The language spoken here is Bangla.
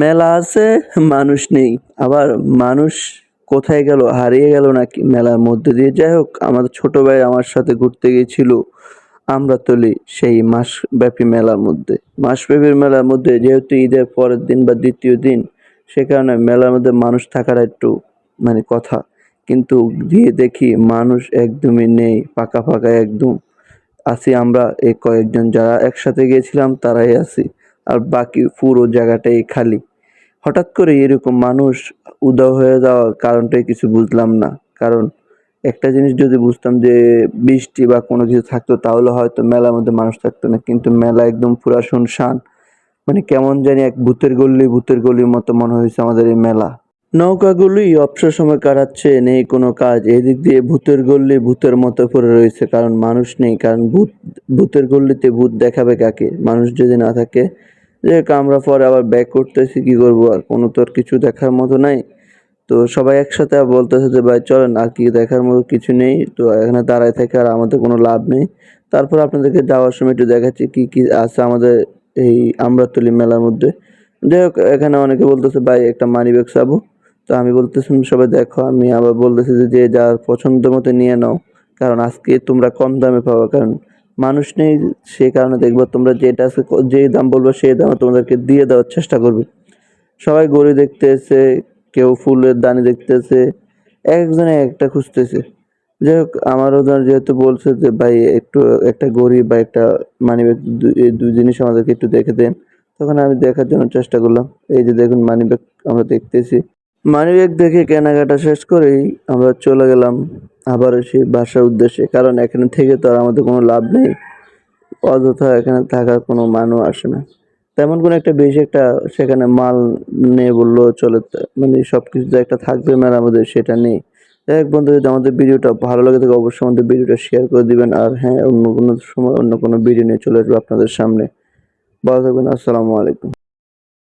মেলা আছে, মানুষ নেই। আবার মানুষ কোথায় গেল, হারিয়ে গেল নাকি মেলার মধ্যে দিয়ে? যাই হোক, আমাদের ছোট ভাই আমার সাথে ঘুরতে গিয়েছিল আমরাতলি সেই মাসব্যাপী মেলার মধ্যে। মাসব্যাপী মেলার মধ্যে যেহেতু ঈদের পরের দিন বা দ্বিতীয় দিন, সে কারণে মেলার মধ্যে মানুষ থাকার একটু মানে কথা। কিন্তু গিয়ে দেখি মানুষ একদমই নেই পাকা ফাঁকা একদম। আছি আমরা, এই কয়েকজন যারা একসাথে গিয়েছিলাম, তারাই আছি। আর বাকি পুরো জায়গাটাই খালি। হঠাৎ করে এরকম মানুষ উধাও হয়ে যাওয়ার কারণটাই কিছু বুঝলাম না। কারণ একটা জিনিস যদি বুঝতাম যে বৃষ্টি বা কোনো কিছু থাকতো, তাহলে হয়তো মেলার মধ্যে মানুষ থাকতো না। কিন্তু মেলা একদম পুরা শুনশান। মানে কেমন জানি এক ভূতের গল্লি ভূতের গলির মতো মনে হয়েছে আমাদের এই মেলা। নৌকাগুলি অবসর সময় কাটাচ্ছে, নেই কোনো কাজ। এদিক দিয়ে ভূতের গল্লি ভূতের মতো পড়ে রয়েছে। কারণ মানুষ নেই। কারণ ভূত ভূতের গল্লিতে ভূত দেখাবে কাকে? মানুষ যদি না থাকে যে আমরা পরে আবার ব্যাক করতেছি, কি করব? আর কোনো তো আর কিছু দেখার মতো নাই। তো সবাই একসাথে বলতেছে যে, ভাই, চলেন, আর কি দেখার মতো কিছু নেই। তো এখানে দাঁড়ায় থাকে আর আমাদের কোনো লাভ নেই। তারপর আপনাদেরকে যাওয়ার সময় একটু দেখাচ্ছি কি কি আছে আমাদের এই আমরাতলি মেলার মধ্যে। যাই হোক, এখানে অনেকে বলতেছে, ভাই, একটা মানি ব্যাগ চাবো তো আমি বলতেছি সবাই দেখো। আমি আবার বলতেছি যে যে যার পছন্দ মতো নিয়ে নাও। কারণ আজকে তোমরা কম দামে পাবে। কারণ মানুষ নেই, সেই কারণে দেখব তোমরা যেটা আছে যে দাম বলব সেই দামে তোমাদেরকে দিয়ে দেওয়ার চেষ্টা করবে। সবাই গড়ি দেখতে এসে কেউ ফুলের দানি দেখতেছে, একজনে একটা খুঁজতেছে। যাই হোক আমারও ধর যেহেতু বলছে যে, ভাই, একটু একটা গড়ি বা একটা মানি ব্যাগ এই দুই জিনিস আমাদেরকে একটু দেখে দেন। তখন আমি দেখার জন্য চেষ্টা করলাম। এই যে দেখুন, মানি ব্যাগ আমরা দেখতেছি। মানি ব্যাগ দেখে কেনাকাটা শেষ করেই আমরা চলে গেলাম আবারও সেই বাসার উদ্দেশ্যে। কারণ এখানে থেকে তো আর আমাদের কোনো লাভ নেই। অযথা এখানে থাকার কোনো মানও আসে না। তেমন কোনো একটা বেশি একটা সেখানে মাল নেই বললেও চলে। মানে সব কিছু যে একটা থাকবে মেলার আমাদের সেটা নেই। যাই হোক বন্ধু, যদি আমাদের ভিডিওটা ভালো লাগে থাকে অবশ্যই আমাদের ভিডিওটা শেয়ার করে দিবেন। আর হ্যাঁ অন্য কোনো সময় অন্য কোনো ভিডিও নিয়ে চলে আসব আপনাদের সামনে। ভালো থাকবেন, আসসালামু আলাইকুম।